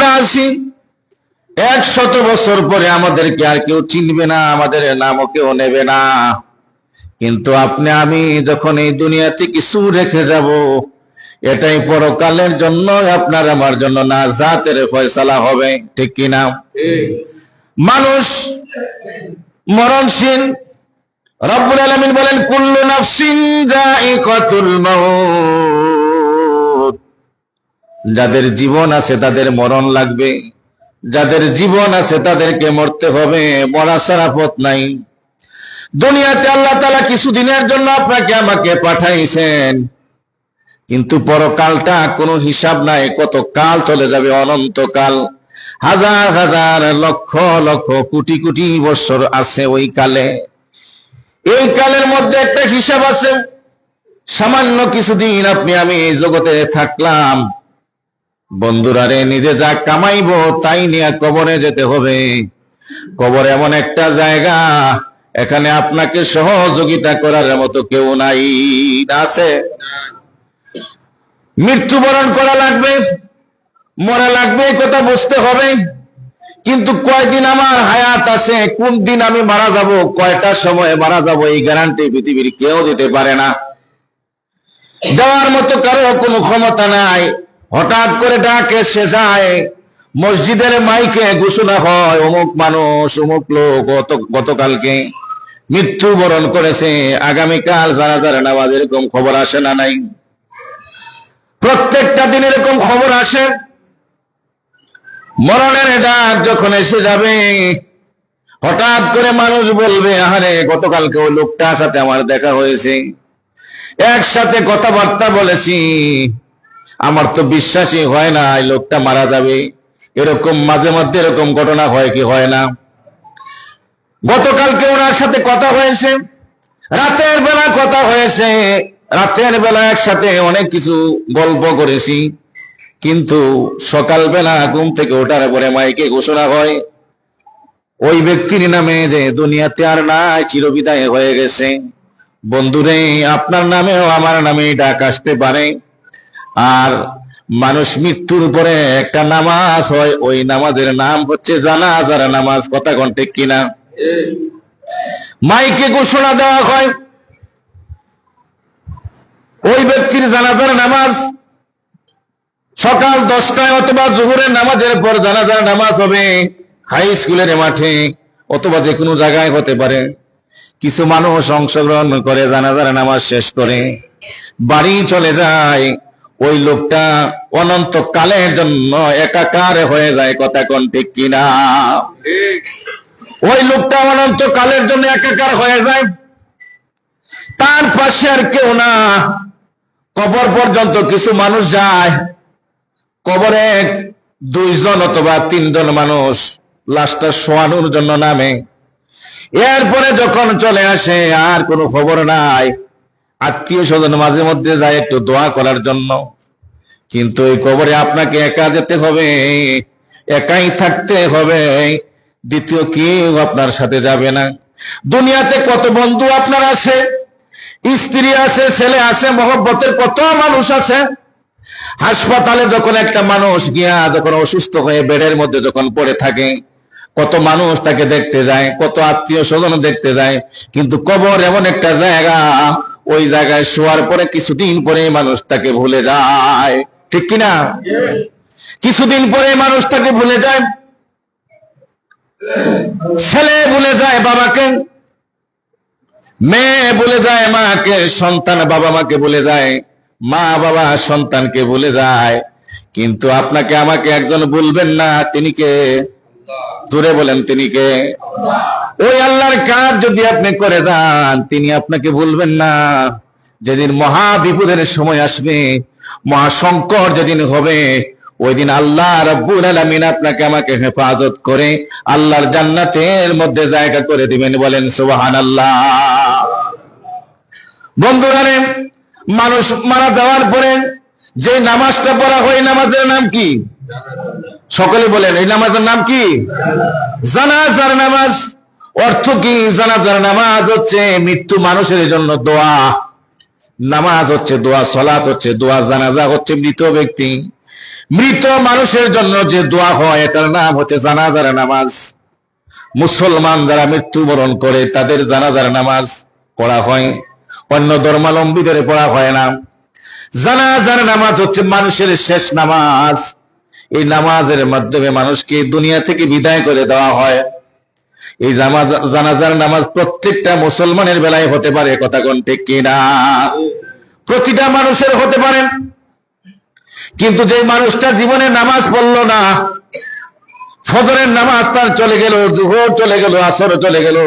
আসি। এক শত বছর পরে আমাদেরকে আর কেউ চিনবে না, আমাদের নামও কেউ নেবে না। কিন্তু আপনি, আমি যখন এই দুনিয়াতে কিছু রেখে যাব, এটাই পরকালের জন্য, আপনার আমার জন্য না, জাতের ফয়সালা হবে, ঠিক কিনা মানুষ মরণশীল, রব্বুল আলামিন বলেন, কুল্লু নাফসিন যায়িকাতুল মাউত। যাদের জীবন আছে তাদের মরণ লাগবে। যাদের জীবন আছে তাদেরকে মরতে হবে মরা সারা পথ নাই। দুনিয়াতে আল্লাহ তালা কিছুদিনের জন্য আপনাকে আমাকে পাঠাইছেন। কিন্তু পরকালটা কোনো হিসাব নাই, কত কাল চলে যাবে অনন্তকাল। হাজার হাজার লক্ষ লক্ষ কোটি কোটি বছর আছে ওই কালে। এই কালের মধ্যে একটা হিসাব আছে, সামান্য কিছুদিন আপনি আমি জগতে থাকলাম। বন্ধুরারে নিজে যা কামাইবো তাই নিয়ে কবরে যেতে হবে। কবর এমন একটা জায়গা, এখানে আপনাকে সহযোগিতা করার মতো কেউ নাই। আছে? মৃত্যুবরণ করা লাগবে, মরা লাগবে কথা বুঝতে হবে। কিন্তু কয়দিন আমার হায়াত আছে, কোন দিন আমি মারা যাব কয়টা সময় মারা যাব, এই গ্যারান্টি পৃথিবীর কেউ দিতে পারে না। দেওয়ার মতো কারও কোনো ক্ষমতা নাই। হঠাৎ করে ডাকে সে যায়। মসজিদের মাইকে ঘোষণা হয়, অমুক মানুষ, অমুক লোক, গত গতকালকে মৃত্যুবরণ করেছে। আগামীকাল যারা যারা নামাজ এরকম খবর আসে না নাই? প্রত্যেকটা দিন এরকম খবর আসে। মরণের ডাক যখন এসে যাবে, হঠাৎ করে মানুষ বলবে, আহারে, গতকালকে ওই লোকটার সাথে আমার দেখা হয়েছে। একসাথে কথাবার্তা বলেছি। আমার তো বিশ্বাসই হয় না এই লোকটা মারা যাবে। এরকম মাঝে মধ্যে এরকম ঘটনা হয় কি হয় না। গতকালকে ওনার সাথে কথা হয়েছে। রাতের বেলা কথা হয়েছে। রাতের বেলা একসাথে অনেক কিছু গল্প করেছি। কিন্তু সকালবেলা ঘুম থেকে ওঠার পরে মাইকে ঘোষণা হয়, ওই ব্যক্তির নামে যে দুনিয়াতে আর নাই, চিরবিদায় হয়ে গেছে। বন্ধুরে, আপনার নামেও আমার নামে ডাক আসতে পারে। আর মানুষ মৃত্যুর পরে একটা নামাজ হয়, ওই নামাজের নাম হচ্ছে জানাজার নামাজ, কথা ঘন্টে কিনা? মাইকে ঘোষণা দেওয়া হয়, ওই ব্যক্তির জানাজার নামাজ সকাল দশটায় অথবা জোহরের নামাজের পর জানাজার নামাজ হবে, হাই স্কুলের মাঠে অথবা যে কোনো জায়গায় হতে পারে। কিছু মানুষ অংশগ্রহণ করে জানাজার নামাজ শেষ করে, বাড়ি চলে যায় ওই লোকটা অনন্ত কালের জন্য একাকার হয়ে যায়, কথা কোন ঠিক কিনা? ওই লোকটা অনন্ত কালের জন্য একাকার হয়ে যায়, তার পাশে আর কেউ না। কবর পর্যন্ত কিছু মানুষ যায়, কবরে দুইজন অথবা তিনজন মানুষ, লাশটা শোয়ানোর জন্য নামে। এরপরে যখন চলে আসে, আর কোনো খবর নাই। আত্মীয় স্বজন মাঝে মধ্যে যায় একটু দোয়া করার জন্য। কিন্তু এই কবরে আপনাকে একা যেতে হবে, একাই থাকতে হবে। দ্বিতীয় কেউ আপনার সাথে যাবে না। দুনিয়াতে কত বন্ধু আপনার আছে? স্ত্রী আছে, ছেলে আছে, মহব্বতের কত মানুষ আছে? হাসপাতালে যখন একটা মানুষ গিয়া যখন অসুস্থ হয়ে বেডের মধ্যে যখন পড়ে থাকে, কত মানুষ তাকে দেখতে যায়, কত আত্মীয় স্বজন দেখতে যায়। কিন্তু কবর এমন একটা জায়গা ওই জায়গায় শোয়ার পরে কিছুদিন পরে মানুষ তাকে ভুলে যায়। ঠিক কিনা কিছুদিন পরে মানুষ তাকে ভুলে যায়। ছেলে ভুলে যায় বাবাকে। মেয়ে বলে যায় মাকে। সন্তান বাবা মাকে বলে যায়। মা বাবা সন্তানকে বলে যায়। কিন্তু আপনাকে আমাকে একজন বলবেন না, তিনি কে? জোরে বলেন তিনি কে? ওই আল্লাহর কাজ যদি আপনি করে দেন তিনি আপনাকে বলবেন না। যেদিন মহা বিপদের সময় আসবে মহা সংকট যেদিন হবে ওই দিন আল্লাহ রব্বুল আলামিন আপনাকে আমাকে হেফাজত করে আল্লাহর জান্নাতের মধ্যে জায়গা করে দিবেন বলেন সুবহানাল্লাহ। বন্ধুরা রে, মানুষ মারা যাওয়ার পরে যে নামাজটা পড়া হয় নামাজের নাম কি? সকলে বলেন, এই নামাজের নাম কি? জানাজার নামাজ। অর্থ কি? জানাজার নামাজ হচ্ছে মৃত্যু মানুষের জন্য দোয়া। নামাজ হচ্ছে দোয়া সলাত হচ্ছে দোয়া, জানাজা হচ্ছে মৃত ব্যক্তি। মৃত মানুষের জন্য যে দোয়া হয়, এটার নাম হচ্ছে জানাজার নামাজ। মুসলমান যারা মৃত্যুবরণ করে, তাদের জানাজার নামাজ পড়া হয়। অন্য ধর্মাবলম্বীদের পড়া হয় না। জানাজার নামাজ হচ্ছে মানুষের শেষ নামাজ। এই নামাজের মাধ্যমে মানুষকে দুনিয়া থেকে বিদায় করে দেওয়া হয়। এই জানাজার নামাজ প্রত্যেকটা মুসলমানের বেলায় হতে পারে, কথা কোন ঠিক কিনা প্রতিটা মানুষের হতে পারে। কিন্তু যে মানুষটা জীবনে নামাজ পড়ল না, ফজরের নামাজ তার চলে গেল, জুহর চলে গেল, আসর চলে গেল,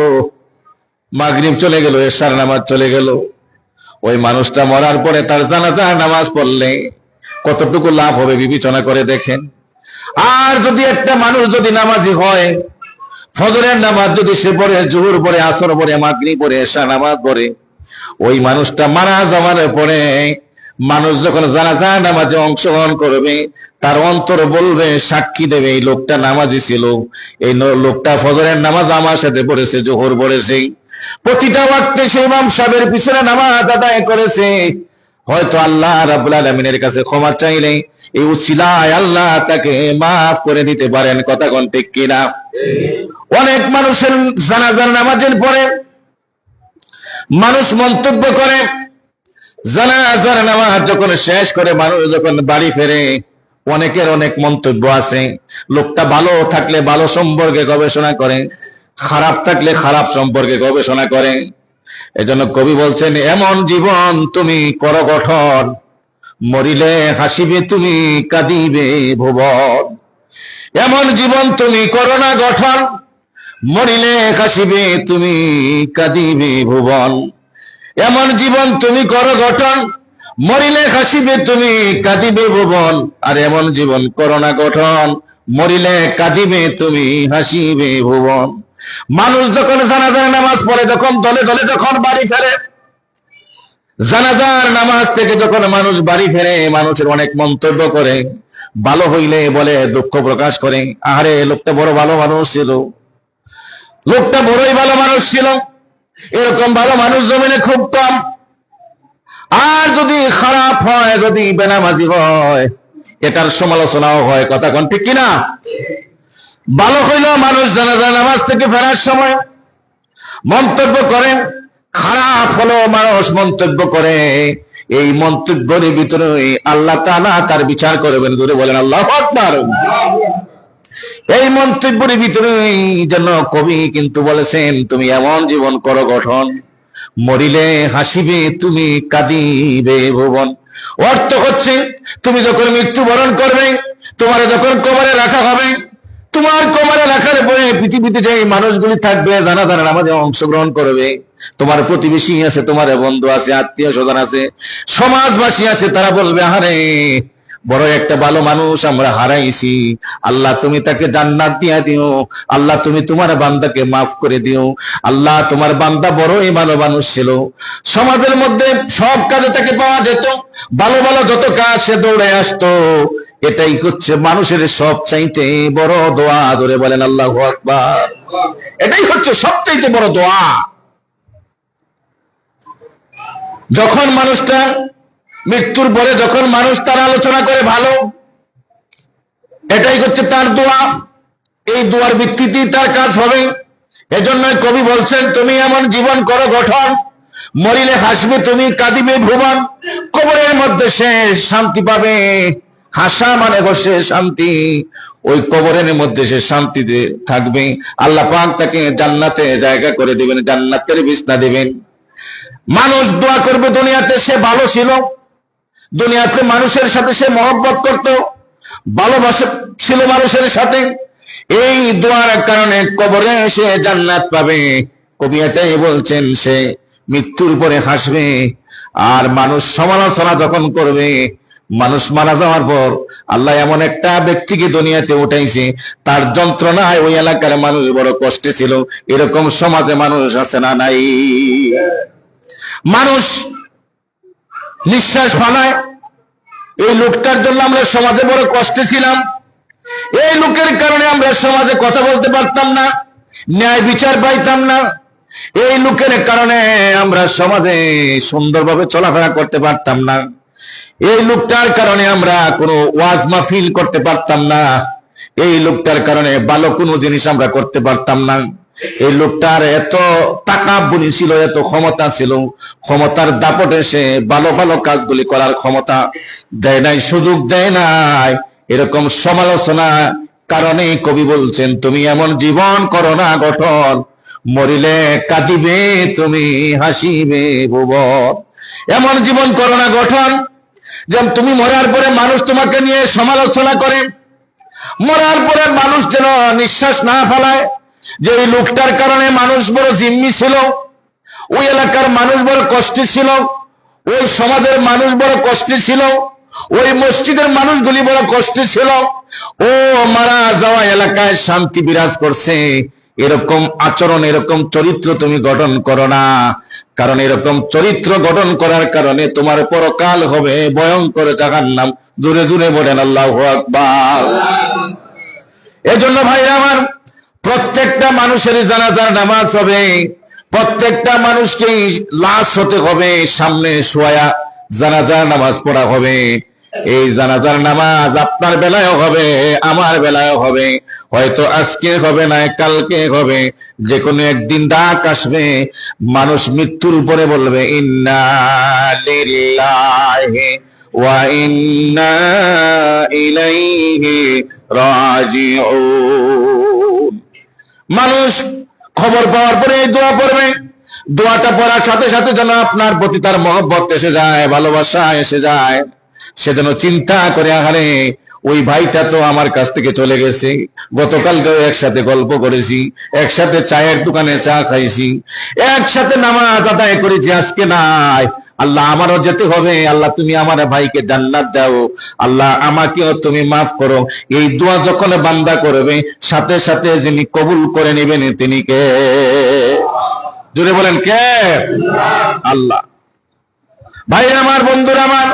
মাগরিব চলে গেল, এশার নামাজ চলে গেল। ওই মানুষটা মরার পরে তার জানাজার নামাজ পড়লে কতটুকু লাভ হবে বিবেচনা করে দেখেন। আর যদি একটা মানুষ যদি নামাজি হয়, ফজরের নামাজ যদি সে পড়ে, জুহুর পরে আসর পরে মাগরিব পরে এশা নামাজ পড়ে, ওই মানুষটা মারা যাওয়ার পরে মানুষ যখন জানাজা নামাজে অংশগ্রহণ করবে, তার অন্তর বলবে, সাক্ষী দেবে, এই লোকটা নামাজি ছিল। এই লোকটা ফজরের নামাজ আমার সাথে পড়েছে, জোহর পড়েছে। প্রতিটা ওয়াক্তে সে ইমাম সাহেবের পিছনে নামাজ আদায় করেছে। হয়তো আল্লাহ রাব্বুল আলামিনের কাছে ক্ষমা চাইলে এই উসিলায় আল্লাহ তাকে মাফ করে দিতে পারেন, কথা কোন ঠিক কিনা? অনেক মানুষের জানাজার নামাজের পরে মানুষ মন্তব্য করে, জানাজার নামাজ যখন শেষ করে মানুষ যখন বাড়ি ফেরে, অনেকের অনেক মন্তব্য আছে। লোকটা ভালো থাকলে ভালো সম্পর্কে গবেষণা করে, খারাপ থাকলে খারাপ সম্পর্কে গবেষণা করে। এজন্য কবি বলছেন, এমন জীবন তুমি কর গঠন। মরিলে হাসিবে তুমি, কাঁদিবে ভুবন। এমন জীবন তুমি করো না গঠন। মরিলে হাসিবে তুমি, কাঁদিবে ভুবন। এমন জীবন তুমি করো গঠন। মরিলে হাসিবে তুমি, কাঁদিবে ভুবন। আর এমন জীবন করো না গঠন। মরিলে, কাঁদিবে তুমি, হাসিবে ভুবন। মানুষ যখন জানাজার নামাজ পড়ে, যখন দলে দলে যখন বাড়ি ফেরে, জানাজার নামাজ থেকে যখন মানুষ বাড়ি ফেরে, মানুষের অনেক মন্তব্য করে, ভালো হইলে বলে, দুঃখ প্রকাশ করে আরে লোকটা বড় ভালো মানুষ ছিল। লোকটা বড়ই ভালো মানুষ ছিল। এরকম ভালো মানুষ জমিনে খুব কম। আর যদি খারাপ হয়, যদি বেনামাজি হয়, এটার সমালোচনাও হয়, কথা কোন ঠিক কিনা? ভালো হইল মানুষ জানাজা নামাজ থেকে ফেরার সময়। মন্তব্য করেন, খারাপ হলো মানুষ মন্তব্য করে। এই মন্তব্যের ভিতরে আল্লাহ তাআলা তার বিচার করবেন দূরে বলেন, আল্লাহ এই মন্তব্যের ভিতরে যেন কবি কিন্তু বলেছেন, তুমি এমন জীবন করো গঠন, মরিলে হাসিবে, তুমি কাঁদিবে ভুবন। অর্থ হচ্ছে, তুমি যখন মৃত্যুবরণ করবে, তোমার যখন কবরে রাখা হবে তোমার কবরে রাখার পরে পৃথিবীতে যে মানুষগুলি থাকবে, জানা জানা আমাদের অংশগ্রহণ করবে। তোমার প্রতিবেশী আছে, তোমার বন্ধু আছে আত্মীয় স্বজন আছে, সমাজবাসী আছে, তারা বলবে আরে বড় একটা ভালো মানুষ আমরা হারাইছি। আল্লাহ তুমি তাকে জান্নাত দিয়া দিও। আল্লাহ তুমি তোমার বান্দাকে মাফ করে দিও। আল্লাহ তোমার বান্দা বড়ই ভালো মানুষ ছিল। সমাজের মধ্যে সব কাজে তাকে পাওয়া যেত। ভালো ভালো যত কাজ সে দৌড়ে আসতো। এটাই হচ্ছে মানুষের সব চাইতে বড় দোয়া। ধরে বলেন, আল্লাহ এটাই হচ্ছে সবচাইতে বড় দোয়া। যখন মানুষটা মৃত্যুর পরে যখন মানুষ তার আলোচনা করে ভালো, এটাই হচ্ছে তার দোয়া। এই দোয়ার ভিত্তিতেই তার কাজ হবে। এজন্য কবি বলছেন, তুমি এমন জীবন করো গঠন, মরিলে হাসবে তুমি, কাঁদিবে ভুবন, কবরের মধ্যে সে শান্তি পাবে। হাসা মানে বসে শান্তি। ওই কবরের মধ্যে সে শান্তিতে থাকবে। আল্লাহ পাক তাকে জান্নাতে জায়গা করে দিবেন, জান্নাতের বিছনা দিবেন। মানুষ দোয়া করবে, দুনিয়াতে সে ভালো ছিল। দুনিয়াতে মানুষের সাথে সে মহব্বত করত, ভালোবাসা ছিল মানুষের সাথে। এই দোয়ার কারণে কবরে সে জান্নাত পাবে। কবি এটাই বলছেন, সে মৃত্যুর পরে হাসবে। আর মানুষ সমালোচনা যখন করবে মানুষ মারা যাওয়ার পর আল্লাহ এমন একটা ব্যক্তিকে দুনিয়াতে উঠাইছে, তার যন্ত্রণায় ওই এলাকার মানুষ বড় কষ্টে ছিল। এরকম সমাজে মানুষ আছে না নাই? মানুষ নিঃশ্বাস ফালায়। এই লোকটার জন্য আমরা সমাজে বড় কষ্টে ছিলাম। এই লোকের কারণে আমরা সমাজে কথা বলতে পারতাম না, ন্যায় বিচার পাইতাম না। এই লোকের কারণে আমরা সমাজে সুন্দরভাবে চলাফেরা করতে পারতাম না। এই লোকটার কারণে আমরা কোনো ওয়াজ মাহফিল করতে পারতাম না। এই লোকটার কারণে ভালো কোনো জিনিস আমরা করতে পারতাম না। এই লোকটার এত টাকা বুনি ছিল, এত ক্ষমতা ছিল। ক্ষমতার দাপটে সে ভালো ভালো কাজগুলি করার ক্ষমতা দেয় নাই, সুযোগ দেয় নাই। এরকম সমালোচনা কারণে কবি বলছেন, তুমি এমন জীবন করো না, গঠন। মরিলে কাঁদিবে তুমি, হাসিবে ভুবন। এমন জীবন করো না, গঠন। যেমন তুমি মরার পরে মানুষ তোমাকে নিয়ে সমালোচনা করে, মরার পরে মানুষ যেন নিঃশ্বাস না ফেলায়, যে ওই লোকটার কারণে মানুষ বড় জিম্মি ছিল, ওই এলাকার মানুষ বড় কষ্টে ছিল, ওই সমাজের মানুষ বড় কষ্টে ছিল, ওই মসজিদের মানুষগুলি বড় কষ্টে ছিল, ও মারা যাওয়া এলাকায় শান্তি বিরাজ করছে, এরকম আচরণ, এরকম চরিত্র তুমি গঠন করো না। কারণ এরকম চরিত্র গঠন করার কারণে তোমার পরকাল হবে ভয়ঙ্কর জাহান নাম দূরে দূরে বলেন, আল্লাহ আকবার। এজন্য ভাইরা আমার, প্রত্যেকটা মানুষের জানাজার নামাজ হবে, প্রত্যেকটা মানুষকে লাশ হতে হবে, সামনে শোয়া জানাজার নামাজ পড়া হবে। এই জানাজার নামাজ আপনার বেলায় হবে, আমার বেলায় হবে। হয়তো আজকে হবে না, কালকে হবে। যে কোনো একদিন ডাক আসবে, মানুষ মৃত্যুর উপরে বলবে মানুষ খবর পাওয়ার পরে এই দোয়া পড়বে। দোয়াটা পড়ার সাথে সাথে যেন আপনার প্রতি তার মহব্বত এসে যায়, ভালোবাসা এসে যায়। সে যেন চিন্তা করে, আহারে, ওই ভাইটা তো আমার কাছ থেকে চলে গেছে। গতকালকেও একসাথে গল্প করেছি, একসাথে চায়ের দোকানে চা খাইছি, একসাথে নামাজ আদায় করেছি, আজকে নাই। আল্লাহ আমারও যেতে হবে, আল্লাহ তুমি আমার ভাইকে জান্নাত দাও। আল্লাহ আমাকেও তুমি মাফ করো। এই দোয়া যখন বান্দা করবে, সাথে সাথে যিনি কবুল করে নেবেন, তিনি কে? জুড়ে বলেন, কে? আল্লাহ। ভাই আমার, বন্ধুরা আমার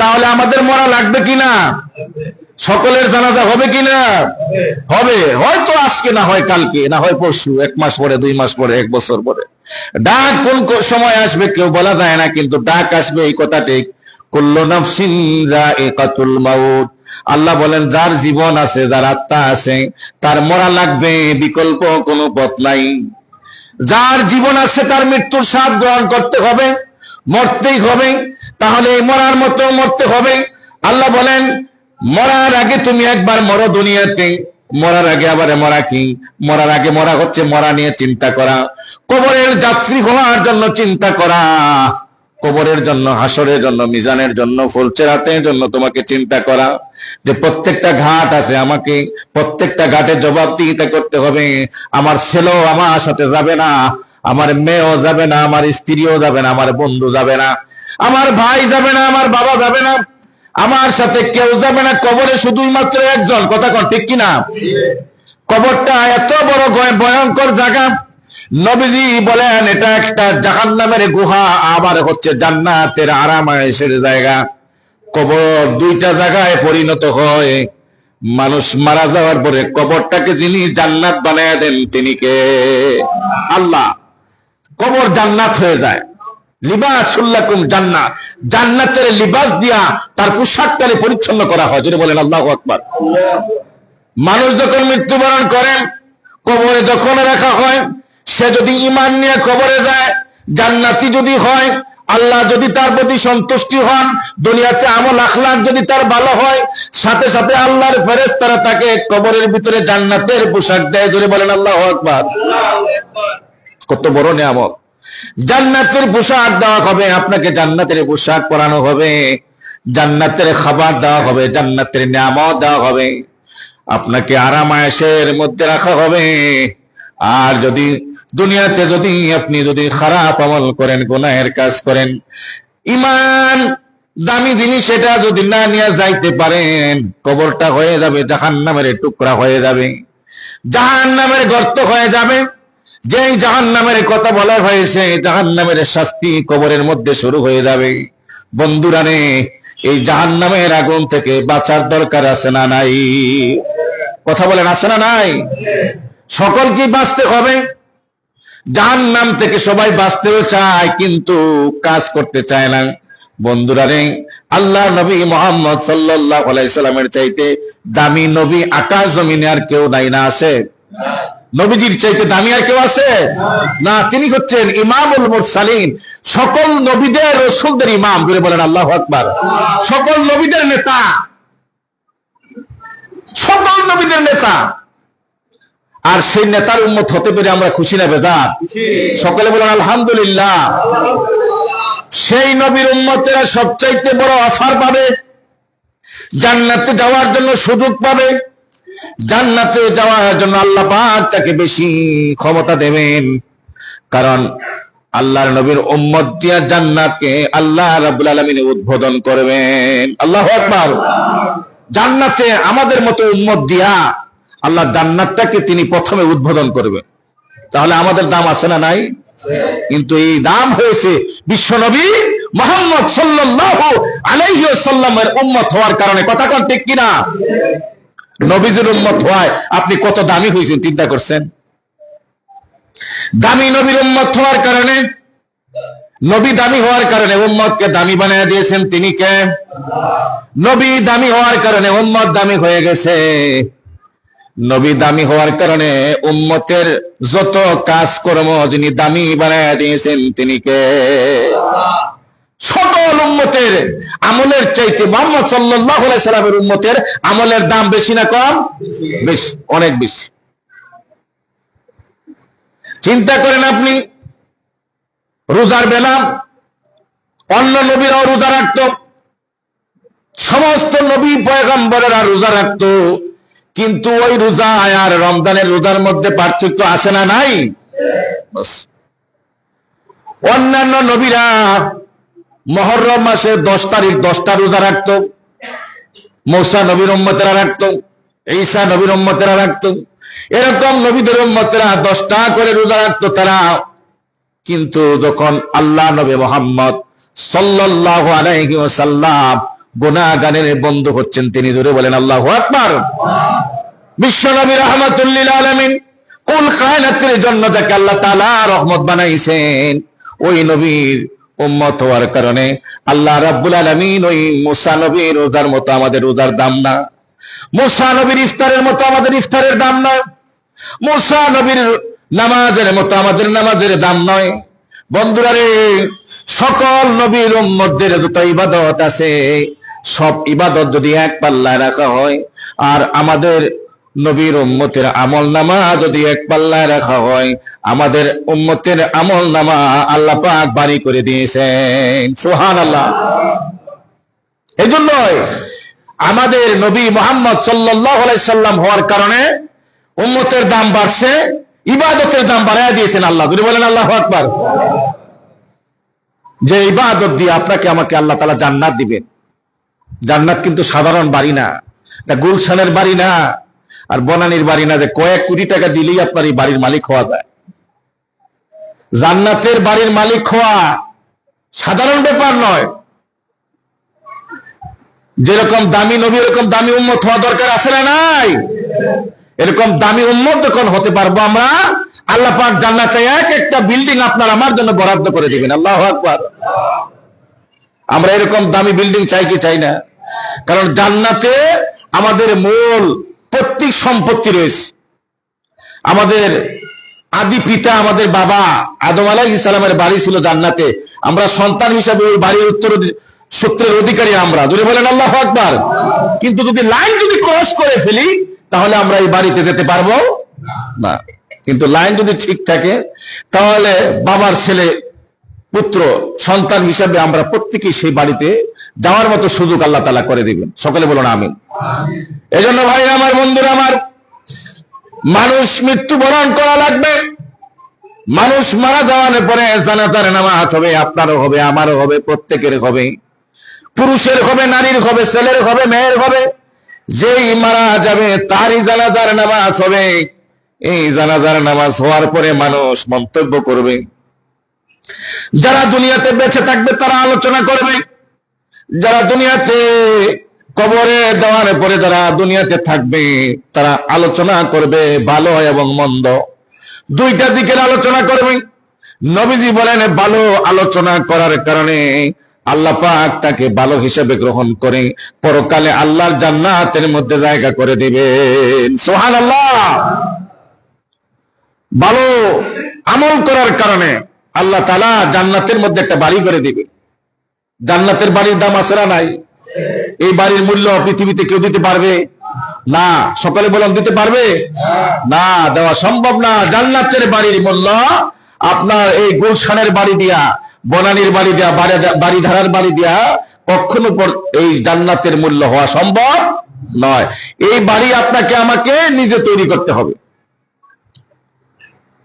তাহলে আমাদের মরা লাগবে কিনা? সকলের জানাজা হবে কিনা? হবে। হয়তো আজকে না হয় কালকে, না হয় পরশু, এক মাস পরে, দুই মাস পরে, এক বছর পরে। ডাক কোন সময় আসবে কেউ বলা যায় না, কিন্তু ডাক আসবে, এই কথা ঠিক। আল্লাহ বলেন, যার জীবন আছে, যার আত্মা আছে, তার মরা লাগবে, বিকল্প কোনো পথ নাই। যার জীবন আছে, তার মৃত্যুর স্বাদ গ্রহণ করতে হবে, মরতেই হবে। তাহলে মরার মতো মরতে হবে। আল্লাহ বলেন, মরার আগে তুমি একবার মরো দুনিয়াতে। মরার আগে আবার মরা কি? মরার আগে মরা হচ্ছে মরা নিয়ে চিন্তা করা। কবরের যাত্রী হওয়ার জন্য চিন্তা করা। কবরের জন্য, হাসরের জন্য, মিজানের জন্য, ফুলচেরাতের জন্য তোমাকে চিন্তা করা। যে প্রত্যেকটা ঘাট আছে আমাকে, প্রত্যেকটা ঘাটে জবাবদিহিতা করতে হবে। আমার ছেলেও আমার সাথে যাবে না, আমার মেয়েও যাবে না, আমার স্ত্রীও যাবে না, আমার বন্ধু যাবে না। আমার ভাই যাবে না, আমার বাবা যাবে না, আমার সাথে কেউ যাবে না, কবরে শুধুই মাত্র একজন, কথা কন, ঠিক কিনা? কবরটা এত বড় ভয়ঙ্কর জায়গা। নবীজি বলেন, এটা একটা জাহান নামের গুহা, আবার হচ্ছে জান্নাতের আরামায়েশের জায়গা। কবর দুইটা জায়গায় পরিণত হয়। মানুষ মারা যাওয়ার পরে কবরটাকে যিনি জান্নাত বানায় দেন, তিনি কে? আল্লাহ। কবর জান্নাত হয়ে যায়। মানুষ যখন মৃত্যুবরণ করেন কবরে যখন রাখা হয়, সে যদি ইমান নিয়ে কবরে যায়, জান্নাতি যদি হয়, আল্লাহ যদি তার প্রতি সন্তুষ্টি হন, দুনিয়াতে আমল আখলাক যদি তার ভালো হয়, সাথে সাথে আল্লাহর ফেরেস তারা তাকে কবরের ভিতরে জান্নাতের পোশাক দেয়। যদি বলেন, আল্লাহ আকবার। কত বড় নিয়ামত। জান্নাতের পোশাক দেওয়া হবে, আপনাকে জান্নাতের পোশাক পরানো হবে। জান্নাতের খাবার দেওয়া হবে, জান্নাতের নিয়ামত দেওয়া হবে। আপনাকে আরাম আয়েশের মধ্যে রাখা হবে। আর যদি দুনিয়াতে যদি আপনি যদি খারাপ আমল করেন, গুনাহের কাজ করেন, ইমান দামি জিনিস সেটা যদি না নিয়ে যাইতে পারেন, কবরটা হয়ে যাবে জাহান নামের টুকরা হয়ে যাবে। জাহান নামের গর্ত হয়ে যাবে। যেই জাহান নামের কথা বলা হয়েছে জাহান নামের শাস্তি কবরের মধ্যে শুরু হয়ে যাবে। বন্ধুরা এই জাহান নামের আগুন থেকে বাঁচার দরকার আছে না নাই? কথা বলেন, আছে না নাই? সকলকে বাঁচতে হবে? জাহান নাম থেকে সবাই বাঁচতেও চায়, কিন্তু কাজ করতে চায় না। বন্ধুরা রে আল্লাহ নবী মোহাম্মদ সাল্লাহ আলাইসাল্লামের চাইতে দামি নবী আকাশ জমিনে আর কেউ নাই না আছে? নবীজির চাইতে দামি আর কেউ আছে? না, তিনি হচ্ছেন ইমামুল মুরসালিন। সকল নবীদের রসুলদের ইমাম করে বলেন আল্লাহ আকবার। সকল নবীদের নেতা। সকল নবীদের নেতা। আর সেই নেতার উন্মত হতে পেরে আমরা খুশি না বেদার সকলে বলেন আলহামদুলিল্লাহ। সেই নবীর উন্মতেরা সবচাইতে বড় অফার পাবে, জান্নাতে যাওয়ার জন্য সুযোগ পাবে। জান্নাতে যাওয়ার জন্য আল্লাহ পাক তাকে বেশি ক্ষমতা দেবেন। কারণ আল্লাহর নবীর উম্মত দিয়া জান্নাতকে আল্লাহ রাব্বুল আলামিন উদ্বোধন করবেন। আল্লাহু আকবার। জান্নাতে আমাদের মতো উম্মত দিয়া আল্লাহ জান্নাতটাকে তিনি প্রথমে উদ্বোধন করবেন। তাহলে আমাদের দাম আছে না নাই? কিন্তু এই দাম হয়েছে বিশ্বনবী মোহাম্মদ সাল্লাল্লাহু আলাইহি ওয়াসাল্লামের উম্মত হওয়ার কারণে। কথা কোন ঠিক কিনা? নবীজির উম্মত হওয়ায় আপনি কত দামি হয়েছেন, চিন্তা করছেন? দামি নবীর উম্মত হওয়ার কারণে, নবী দামি হওয়ার কারণে উম্মতকে দামি বানিয়ে দিয়েছেন তিনি কে? নবী দামি হওয়ার কারণে উম্মত দামি হয়ে গেছে। নবী দামি হওয়ার কারণে উম্মতের যত কাজকর্ম যিনি দামি বানায় দিয়েছেন তিনি কে? সকল উম্মতের আমলের চাইতে মোহাম্মদ সাল্লাহ সাল্লামের উম্মতের আমলের দাম বেশি না কম? বেশি, অনেক বেশি। চিন্তা করেন আপনি, রোজার বেলা অন্য নবীরাও রোজা রাখত, সমস্ত নবী পয়গম্বরেরা রোজা রাখত, কিন্তু ওই রোজা আর রমজানের রোজার মধ্যে পার্থক্য আসে না নাই। অন্যান্য নবীরা মহরম মাসে দশ তারিখ দশটা রোজা রাখত। মৌসা নবীর উম্মতেরা রাখত, ঈসা নবীর উম্মতেরা রাখত। এরকম নবীদের উম্মতেরা দশটা করে রোজা রাখতো তারা। কিন্তু যখন আল্লাহ নবী মোহাম্মদ সাল্লাল্লাহু আলাইহি ওয়াসাল্লাম গুনাহগানের বন্ধু হচ্ছেন, তিনি ধরে বলেন, আল্লাহ আকবার। বিশ্ব নবী রহমাতুল্লিল আলামিন কুল কায়নাতের জন্য যাকে আল্লাহ তাআলা রহমত বানাইছেন, ওই নবীর উম্মত হওয়ার কারণে আল্লাহ রাব্বুল আলামিন ওই মুসা নবীর রোজার মতো আমাদের রোজার দাম না। মুসা নবীর ইফতারের মতো আমাদের ইফতারের দাম না। মুসা নবীর নামাজের মতো আমাদের নামাজের দাম নয়। বন্ধুরা রে, সকল নবীর উম্মতদের যত ইবাদত আছে, সব ইবাদত যদি এক পাল্লায় রাখা হয়, আর আমাদের নবীর উম্মতের আমল নামা যদি এক পাল্লায় রাখা হয়, আমাদের উম্মতের আমল নামা আল্লাহ পাক বাড়ি করে দিয়েছেন। সুহান আল্লাহ এই জন্যই আমাদের নবী মোহাম্মদ সাল্লাম হওয়ার কারণে উম্মতের দাম বাড়ছে, ইবাদতের দাম বাড়াইয়া দিয়েছেন আল্লাহ। যদি বলেন আল্লাহ আকবার। যে ইবাদত দিয়ে আপনাকে, আমাকে আল্লাহ তালা জান্নাত দিবেন। জান্নাত কিন্তু সাধারণ বাড়ি না গুলশানের বাড়ি না। আর বনানির বাড়ি না যে কয়েক কোটি টাকা দিলেই আপনার এই বাড়ির মালিক হওয়া যায়। জান্নাতের বাড়ির মালিক হওয়া সাধারণ ব্যাপার নয়। যেরকম দামি নবী এরকম দামি উম্মত হওয়া দরকার আছে না নাই? এরকম দামি উম্মত যখন হতে পারব আমরা, আল্লাহ পাক জান্নাতে এক একটা বিল্ডিং আপনার আমার জন্য বরাদ্দ করে দিবেন। আল্লাহ আকবার। আমরা এরকম দামি বিল্ডিং চাই কি চাই না? কারণ জান্নাতে আমাদের মূল প্রত্যেক সম্পত্তি রয়েছে। আমাদের আদি পিতা, আমাদের বাবা আদম আলাহ ইসলামের বাড়ি ছিল জান্নাতে। আমরা সন্তান হিসাবে ওই বাড়ির উত্তর সূত্রের অধিকারী আমরা। যদি বলেন, আল্লাহ আকবার। কিন্তু যদি লাইন যদি ক্রস করে ফেলি, তাহলে আমরা এই বাড়িতে যেতে পারব না। কিন্তু লাইন যদি ঠিক থাকে, তাহলে বাবার ছেলে পুত্র সন্তান হিসাবে আমরা প্রত্যেকেই সেই বাড়িতে যাওয়ার মতো সুযোগ আল্লাহ তালা করে দিবেন। সকলে বলুন আমি এজন্য ভাই, আমার বন্ধুরা, আমার মানুষ মৃত্যুবরণ করা লাগবে। মানুষ মারা যাওয়ার পরে জানাতার নামাজ হবে, আপনারও হবে, আমারও হবে, প্রত্যেকের হবে। পুরুষের হবে, নারীর হবে, ছেলের হবে, মেয়ের হবে। যেই মারা যাবে, তারই জানাজার নামাজ হবে। এই জানাজার নামাজ হওয়ার পরে মানুষ মন্তব্য করবে। যারা দুনিয়াতে বেঁচে থাকবে, তারা আলোচনা করবে। যারা দুনিয়াতে কবরে দেওয়ার পরে যারা দুনিয়াতে থাকবে, তারা আলোচনা করবে ভালো এবং মন্দ। দুইটা দিকের আলোচনা করবে। নবীজি বলেন, ভালো আলোচনা করার কারণে আল্লাহ পাক তাকে ভালো হিসেবে গ্রহণ করে, পরকালে আল্লাহর জান্নাতের মধ্যে জায়গা করে দিবেন। সোহান আল্লাহ ভালো আমল করার কারণে আল্লাহ তালা জান্নাতের মধ্যে একটা বাড়ি করে দিবে। জান্নাতের বাড়ির দাম আসরা নাই? এই বাড়ির মূল্য পৃথিবীতে কেউ দিতে পারবে? না। সকালে বললাম দিতে পারবে? না, দেওয়া সম্ভব না। জান্নাতের বাড়ির মূল্য আপনার এই গুলশানের বাড়ি দিয়া, বনানির বাড়ি দিয়া, বাড়ি- বাড়িধারার বাড়ি দিয়া কখনো এই জান্নাতের মূল্য হওয়া সম্ভব নয়। এই বাড়ি আপনাকে আমাকে নিজে তৈরি করতে হবে।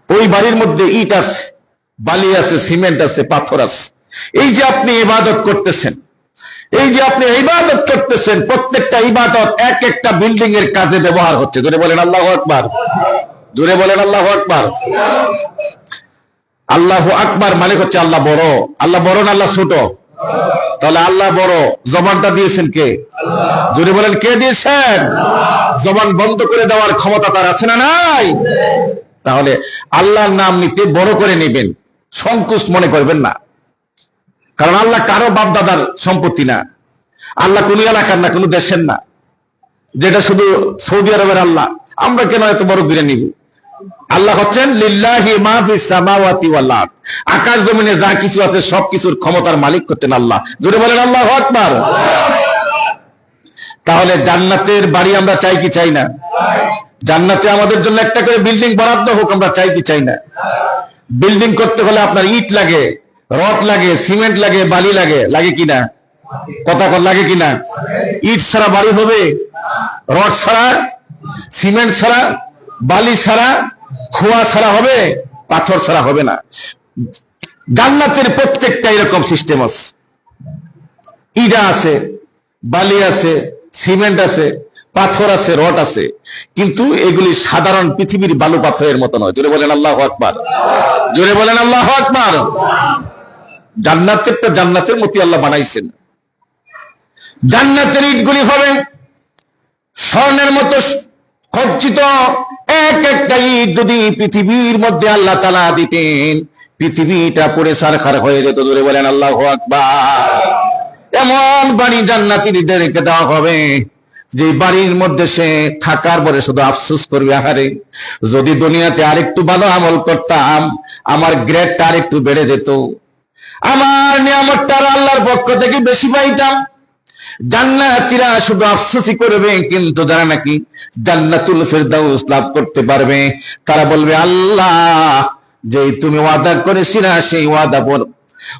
ওই বাড়ির মধ্যে ইট আছে, বালি আছে, সিমেন্ট আছে, পাথর আছে। এই যে আপনি ইবাদত করতেছেন, এই যে আপনি ইবাদত করতেছেন, প্রত্যেকটা ইবাদত এক একটা বিল্ডিং এর কাজে ব্যবহার হচ্ছে। জোরে বলেন আল্লাহ আকবার। জোরে বলেন আল্লাহ আকবার। আল্লাহ আকবার মানে হচ্ছে আল্লাহ বড়। আল্লাহ বড় না আল্লাহ ছোট? তাহলে আল্লাহ বড়। জবানটা দিয়েছেন কে? জোরে বলেন কে দিয়েছেন? জবান বন্ধ করে দেওয়ার ক্ষমতা তার আছে না নাই? তাহলে আল্লাহর নাম নিতে বড় করে নেবেন। সংকোচ মনে করবেন না। কারণ আল্লাহ কারও বাপ দাদার সম্পত্তি না। আল্লাহ কোন এলাকার না, কোন দেশের না। যেটা শুধু সৌদি আরবের আল্লাহ। আমরা কেন এত বড় বিরে নিব? আল্লাহ হচ্ছেন আকাশ জমিনে যা কিছু আছে সব কিছুর ক্ষমতার মালিক করতেন আল্লাহ। জোরে বলেন, আল্লাহু আকবার। তাহলে জান্নাতের বাড়ি আমরা চাই কি চাই না? জান্নাতে আমাদের জন্য একটা করে বিল্ডিং বরাদ্দ হোক, আমরা চাই কি চাই না? বিল্ডিং করতে হলে আপনার ইট লাগে। রড লাগে, সিমেন্ট লাগে, বালি লাগে লাগে কিনা? কথা লাগে কিনা? ইট ছাড়া বাড়ি হবে? রড ছাড়া? সিমেন্ট ছাড়া? বালি ছাড়া? খোয়া ছাড়া হবে? পাথর ছাড়া হবে না। জান্নাতের প্রত্যেকটা এরকম সিস্টেম আছে। ইটা আছে, বালি আছে, সিমেন্ট আছে, পাথর আছে, রড আছে। কিন্তু এগুলি সাধারণ পৃথিবীর বালু পাথরের মতো নয়। জোরে বলেন আল্লাহ আকবার। জোরে বলেন আল্লাহ আকবার। জান্নাতেরটা জান্নাতের মতি আল্লাহ বানাইছেন। জান্নাতের ইটগুলি হবে স্বর্ণের মতো খচ্চিত এক একটা ইট যদি পৃথিবীর মধ্যে আল্লাহ তালা দিতেন, পৃথিবীটা পরে সারখার হয়ে যেত। দূরে বলেন, আল্লাহ আকবার। এমন বাড়ি জান্নাতিদেরকে দেওয়া হবে যে বাড়ির মধ্যে সে থাকার পরে শুধু আফসোস করবে, আহারে। যদি দুনিয়াতে আরেকটু ভালো আমল করতাম, আমার গ্রেডটা আরেকটু বেড়ে যেত। আমার নিয়ামতটা আল্লাহর পক্ষ থেকে বেশি পাইতাম। জান্নাতীরা শুধু আফসোসই করবে, কিন্তু যারা নাকি জান্নাতুল ফেরদাউস লাভ করতে পারবে, তারা বলবে, আল্লাহ যে তুমি ওয়াদা করেছিলা সেই ওয়াদা পর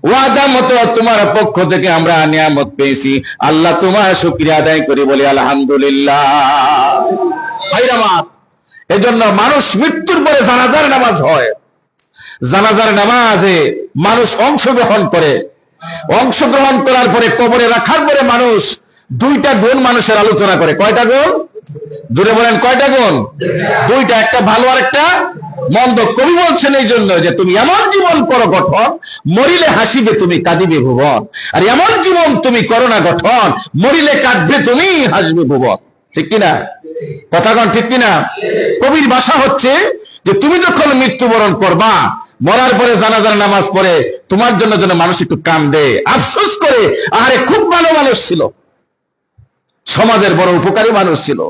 ওয়াদা মতো তোমার পক্ষ থেকে আমরা নিয়ামত পেয়েছি। আল্লাহ তোমার শুক্রিয়া আদায় করে বলি, আলহামদুলিল্লাহ। ভাইরা আমার, এজন্য মানুষ মৃত্যুর পরে জানাজার নামাজ হয়। জানাজার নামাজে মানুষ অংশগ্রহণ করে। অংশগ্রহণ করার পরে কবরে রাখার পরে মানুষ দুইটা গুণ মানুষের আলোচনা করে। কয়টা গুণ? দূরে বলেন, কয়টা গুণ? দুইটা, একটা ভালো আর একটা মন্দ। কবি বলছেন এই জন্য যে তুমি এমন জীবন করো গঠন, মরিলে হাসিবে তুমি, কাঁদিবে ভুবন। আর এমন জীবন তুমি করো না গঠন, মরিলে কাঁদবে তুমি, হাসবে ভুবন। ঠিক কিনা? কথাগণ ঠিক কিনা? কবির ভাষা হচ্ছে যে তুমি যখন মৃত্যুবরণ করবা মরার পরে জানাজার নামাজ পড়ে, তোমার জন্য যেন মানুষ একটু কান্দে আফসোস করে আরে খুব ভালো মানুষ ছিল। সমাজের বড় উপকারী মানুষ ছিল,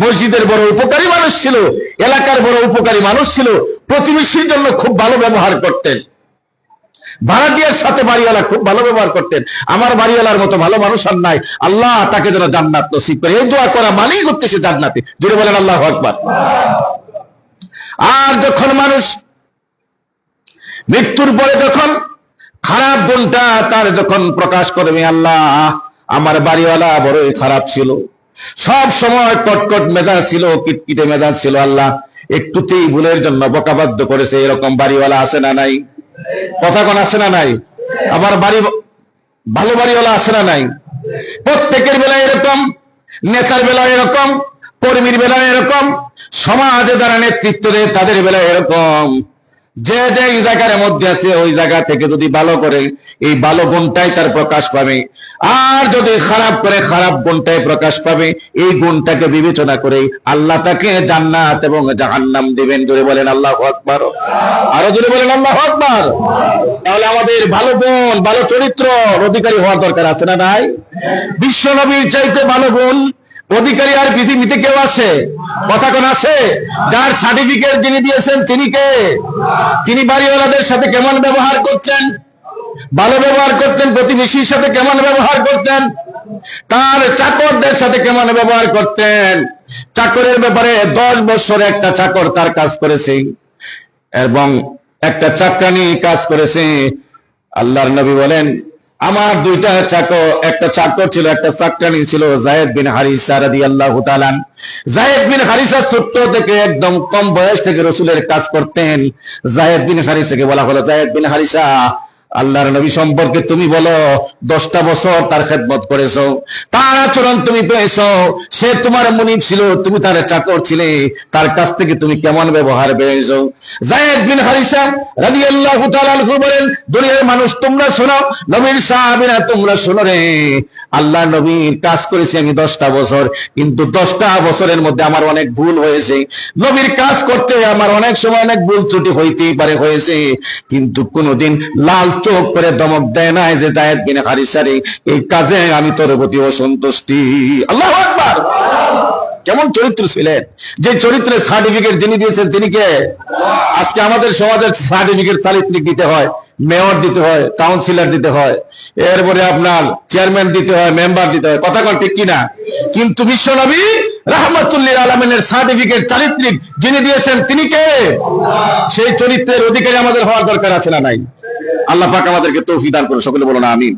মসজিদের বড় উপকারী মানুষ ছিল, এলাকার বড় উপকারী মানুষ ছিল, প্রতিবেশীর জন্য খুব ভালো ব্যবহার করতেন। ভাড়াটিয়ার সাথে বাড়িওয়ালা খুব ভালো ব্যবহার করতেন। আমার বাড়িওয়ালার মতো ভালো মানুষ আর নাই। আল্লাহ তাকে যেন জান্নাত নসিব করে। এই দোয়া করা মানেই করতে সে জান্নাতে। জুড়ে বলেন আল্লাহ আকবার। আর যখন মানুষ মৃত্যুর পরে যখন খারাপ গুণটা তার যখন প্রকাশ করবে, আল্লাহ, আমার বাড়িওয়ালা বড়ই খারাপ ছিল। সব সময় কটকট মেজাজ ছিল, কিটকিটে মেজাজ ছিল, আল্লাহ, একটুতেই ভুলের জন্য বকাবাদ্য করেছে, এরকম বাড়িওয়ালা আছে না নাই? কথা কোন আছে না নাই? আমার বাড়ি, ভালো বাড়িওয়ালা আছে না নাই? প্রত্যেকের বেলায় এরকম, নেতার বেলায় এরকম, কর্মীর বেলায় এরকম, সমাজে যারা নেতৃত্ব দেয়, তাদের বেলায় এরকম। যে যে জায়গার মধ্যে আছে, ওই জায়গা থেকে যদি ভালো করে এই ভালো গুণটাই তার প্রকাশ পাবে। আর যদি খারাপ করে খারাপ গুণটাই প্রকাশ পাবে, এই গুণটাকে বিবেচনা করে আল্লাহ তাকে জান্নাত এবং জাহান্নাম দিবেন। জোরে বলেন, আল্লাহ আকবার। আরও জোরে বলেন, আল্লাহ আকবার। তাহলে আমাদের ভালো গুণ, ভালো চরিত্র অধিকারী হওয়ার দরকার আছে না নাই? বিশ্ব নবীর চাইতে ভালো গুণ অধিকারী আর পৃথিবীতে কেউ আছে কথা কোন আছে যার সার্টিফিকেট যিনি দিয়েছেন, তিনি কে? তিনি বাড়িওয়ালাদের সাথে কেমন ব্যবহার করছেন ভালো ব্যবহার করতেন? প্রতিবেশীর সাথে কেমন ব্যবহার করতেন? তার চাকরদের সাথে কেমন ব্যবহার করতেন? চাকরের ব্যাপারে দশ বছর একটা চাকর তার কাজ করেছে। এবং একটা চাকরানি কাজ করেছে। আল্লাহর নবী বলেন আমার দুইটা চাকর, একটা চাকর ছিল, একটা চাকরানি ছিল, জায়েদ বিন হারিসা হু তালান জায়েদ বিন হারিসা ছোট্ট থেকে একদম কম বয়স থেকে রসুলের কাজ করতেন। জায়েদ বিন হারিসাকে বলা হলো, জায়েদ বিন হারিসা আল্লাহর নবী সম্পর্কে তুমি বলো, দশটা বছর তার খেদমত করেছ। তার আচরণ তুমি পেয়েছ। সে তোমার মনিব ছিল, তুমি তার চাকর ছিলে। তার কাছ থেকে তুমি কেমন ব্যবহার পেয়েছ? বলেন, দুনিয়ার মানুষ তোমরা শোনো, নবীর সাহাবিনা তোমরা শোনো রে। আল্লাহ নবীর কাজ করেছি আমি দশটা বছর, কিন্তু দশটা বছরের মধ্যে আমার অনেক ভুল হয়েছে। নবীর কাজ করতে আমার অনেক সময় অনেক ভুল ত্রুটি হইতেই পারে, হয়েছে। কিন্তু কোনোদিন লাল চোখ করে দমক দেয় নাই যে জায়েদ বিন হারিসারে এই কাজে আমি তোর প্রতি অসন্তুষ্টি। আল্লাহ আকবার! কেমন চরিত্র ছিলেন? যে চরিত্রের সার্টিফিকেট যিনি দিয়েছেন তিনি কে? আজকে আমাদের সমাজের সার্টিফিকেট চারিত্রিক দিতে হয়। মেয়র দিতে হয় কাউন্সিলর দিতে হয়, এরপরে আপনার চেয়ারম্যান দিতে হয় মেম্বার দিতে হয়। কথা কোন ঠিক কিনা কিন্তু বিশ্বনবী রাহমাতুল্লিল আলমিনের সার্টিফিকেট চারিত্রিক যিনি দিয়েছেন, তিনি কে? সেই চরিত্রের অধিকারী আমাদের হওয়ার দরকার আছে না নাই? আল্লাহ পাক আমাদেরকে তৌফিক দান করে সকলে বলো না আমিন।